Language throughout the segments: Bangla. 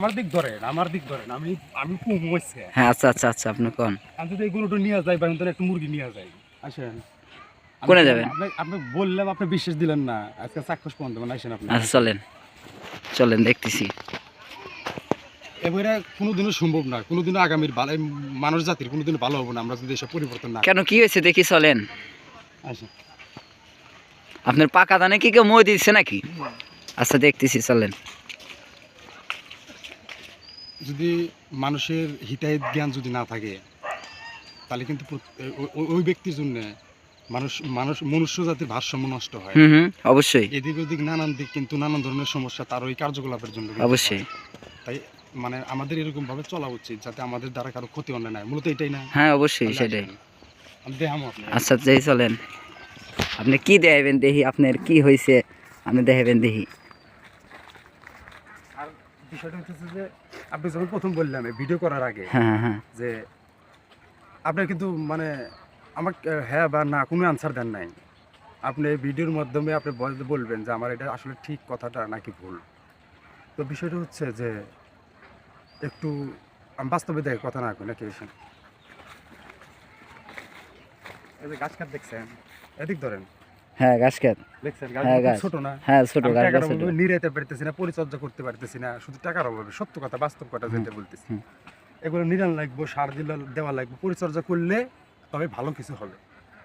আমার দিক ধরেন আমার দিক ধরেন আমি আমি কুম হয়েছে হ্যাঁ আচ্ছা আচ্ছা আচ্ছা আপনি কোন? আমি যদি এই গরুটা নিয়ে যাই বা তাহলে একটু মুরগি নিয়ে যাই। আসেন। কোনে যাবেন? আপনি- বললাম আপনি বিশ্বাস দিলেন না। আজকে চাক্ষুষ পর্যন্ত মানে আসেন আপনি। আচ্ছা চলেন। চলেন দেখতেছি। এবারে কোনোদিনও সম্ভব না কোনোদিনও আগামীর ভালো মানুষ জাতির কোনোদিনও ভালো হব না আমরা যদি এসব পরিবর্তন না কেন কি হয়েছে? দেখি চলেন। আসেন। আপনার পাকা দানে কি কেউ মই দিচ্ছে নাকি? আচ্ছা দেখতেছি চলেন। যদি মানুষের হিতাহিত জ্ঞান যদি না থাকে তাহলে কিন্তু ওই ব্যক্তির জন্য মানুষ মানুষ মনুষ্য জাতির ভারসাম্য নষ্ট হয়। অবশ্যই। এদিক ওদিক নানান দিক কিন্তু নানান ধরনের সমস্যা তার ওই কার্যকলাপের জন্য অবশ্যই। তাই মানে আমাদের এরকম ভাবে চলা উচিত যাতে আমাদের দ্বারা কারও ক্ষতি অন্য নাই মূলত এটাই না। হ্যাঁ অবশ্যই সেটাই। আচ্ছা যেই চলেন। আপনি কি দেখাবেন দেখি আপনার কি হয়েছে আপনি দেখাবেন দেখি বিষয়টা হচ্ছে যে আপনি যখন প্রথম বললাম ভিডিও করার আগে হ্যাঁ হ্যাঁ হ্যাঁ। যে আপনার কিন্তু মানে আমাকে হ্যাঁ বা না কোনো আনসার দেন নাই। আপনি এই ভিডিওর মাধ্যমে আপনি বল- বলবেন যে আমার এটা আসলে ঠিক কথাটা নাকি ভুল। তো বিষয়টা হচ্ছে যে একটু বাস্তবে দেখে কথা না কই নাকি এসে? এই যে গাছ কাট দেখছেন এদিক ধরেন। হ্যাঁ গাছ খেত হ্যাঁ, গাছ। ছোট না। হ্যাঁ ছোট গাছ টাকার ছোট। অভাবে নিরাইতে পারতেছি না পরিচর্যা করতে পারতেছি না শুধু টাকার অভাবে সত্য কথা বাস্তব কথা যেটা বলতেছি। এগুলো নিরান লাগবে সার দিলে দেওয়া লাগবে পরিচর্যা করলে তবে ভালো কিছু হবে।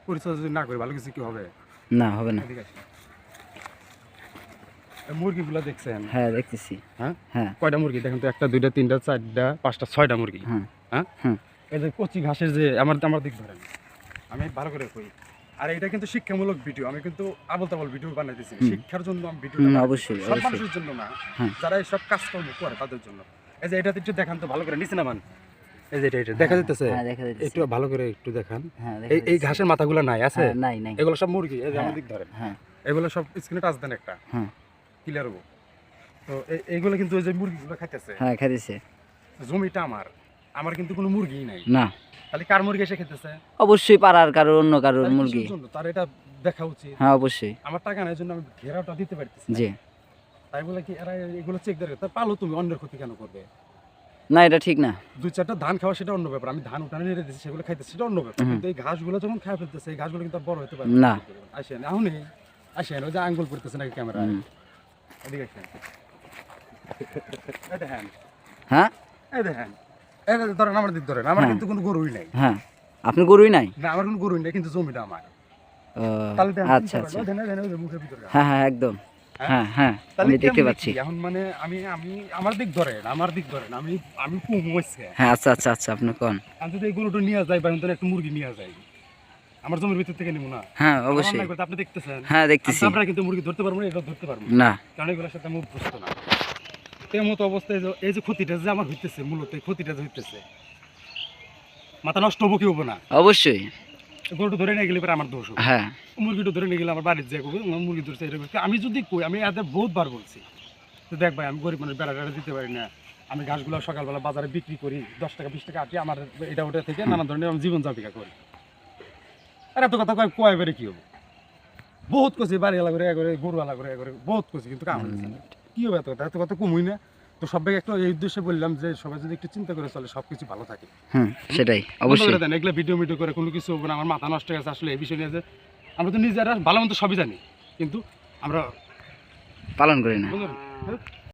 পরিচর্যা যদি না করে ভালো কিছু কি হবে? না হবে না। এদিকে আসেন। মুরগিগুলো দেখছেন? হ্যাঁ দেখতেছি। হ্যাঁ? হ্যাঁ। কয়টা মুরগি? দেখেন তো একটা দুইটা তিনটা চারটা পাঁচটা ছয়টা মুরগি। হ্যাঁ। হ্যাঁ? এই যে কচি ঘাসের যে আমার আমার দিক ধরেন। আমি ভালো করে কই। আর এটা কিন্তু শিক্ষামূলক ভিডিও আমি কিন্তু আবল তাবল ভিডিও বানাইতেছি শিক্ষার জন্য আমি ভিডিও অবশ্যই, সব মানুষের জন্য না। হ্যাঁ। যারা এইসব কাজকর্ম করে তাদের জন্য। এই যে এটাতে একটু দেখান তো ভালো করে। নিচে নামান। এই যে এটা এটা দেখা যাইতেছে? হ্যাঁ দেখা যাচ্ছে একটু ভালো করে একটু দেখান। হ্যাঁ এই এই ঘাসের মাথাগুলো নাই আছে? হ্যাঁ, নাই নাই। এগুলো সব মুরগি এই যে হ্যাঁ। দিক ধরেন। হ্যাঁ। এগুলো সব স্ক্রিনে টাচ দেন একটা। হ্যাঁ। ক্লিয়ার হব। তো এই- এইগুলো কিন্তু ওই যে মুরগিগুলো খাইতেছে। হ্যাঁ খাইতেছে। জমিটা আমার। আমার কিন্তু কোনো মুরগি নাই। না। খালি কার মুরগি এসে খেতেছে? অবশ্যই পাড়ার কারোর অন্য কারোর মুরগি। তার এটা দেখা উচিত। হ্যাঁ অবশ্যই। আমার টাকা নাই জন্য আমি ঘেরাটা দিতে পারতেছি। জি। তাই বলে কি এরা এগুলো চেক দেবে তা পালো তুমি অন্যের ক্ষতি কেন করবে? না এটা ঠিক না। দুই চারটা ধান খাওয়া সেটা অন্য ব্যাপার। আমি ধান উঠানে নেড়ে দিচ্ছি সেগুলো খাইতেছি সেটা অন্য ব্যাপার। কিন্তু এই ঘাসগুলো যখন খাই ফেলতেছে এই ঘাসগুলো কিন্তু বড় হতে পারে না। আসেন এখনই আসেন ওই যে আঙ্গুল করতেছে নাকি ক্যামেরা। এদিকে আসেন। হ্যাঁ এই দেখেন। এই যে ধরেন আমার দিক ধরেন আমার হ্যাঁ। কিন্তু কোনো গরুই নাই। হ্যাঁ। আপনি গরুই নাই? না আমার কোনো গরুই নাই কিন্তু জমিটা আমার। আচ্ছা আচ্ছা। হ্যাঁ হ্যাঁ একদম। হ্যাঁ? হ্যাঁ হ্যাঁ আমি দেখতে পাচ্ছি। এখন মানে আমি আমি আমার দিক ধরেন আমার দিক ধরেন আমি আমি হ্যাঁ আচ্ছা আচ্ছা আচ্ছা আপনি কোন? আমি যদি এই গরুটা নিয়ে যাই বা একটু মুরগি নিয়ে যাই। আমার জমির ভিতর থেকে নিবো না? হ্যাঁ অবশ্যই। আপনি দেখতেছেন? হ্যাঁ দেখতেছি। আমরা কিন্তু মুরগি ধরতে পারব না এটা ধরতে পারব না। না। কারণ এগুলোর সাথে আমি অভ্যস্ত না। তেমন মতো অবস্থায় এই যে ক্ষতিটা যে আমার হইতেছে মূলত এই ক্ষতিটা যে হইতেছে মাথা নষ্ট হব কি হব না? অবশ্যই। গরুটা ধরে নিয়ে গেলে পরে আমার দোষ হ্যাঁ। মুরগিটা ধরে নিয়ে গেলে আমার বাড়ির যে করব মুরগি ধরছে এরকম আমি যদি কই আমি এদের বহুতবার বলছি তো দেখ ভাই আমি গরিব মানুষ বেড়া টেড়া দিতে পারি না। আমি ঘাসগুলো সকালবেলা বাজারে বিক্রি করি দশ টাকা বিশ টাকা আটি আমার এটা ওটা থেকে নানা ধরনের আমি জীবন যাপিকা করি। আর এত কথা কয় কয় বেড়ে কি হব? বহুত কছি বাড়ি আলা করে এ করে গরু আলা করে এ করে বহুত কছি কিন্তু কাম হয়েছে। কি হবে এত কথা এত কথা কমুই না। তো সবাইকে একটু এই উদ্দেশ্যে বললাম যে সবাই যদি একটু চিন্তা করে চলে সব কিছু ভালো থাকে। হ্যাঁ সেটাই অবশ্যই। এগুলো ভিডিও মিডিও করে কোনো কিছু হবে না আমার মাথা নষ্ট গেছে আসলে এই বিষয় নিয়ে যে আমরা তো নিজেরা ভালো মতো সবই জানি কিন্তু আমরা পালন করি না।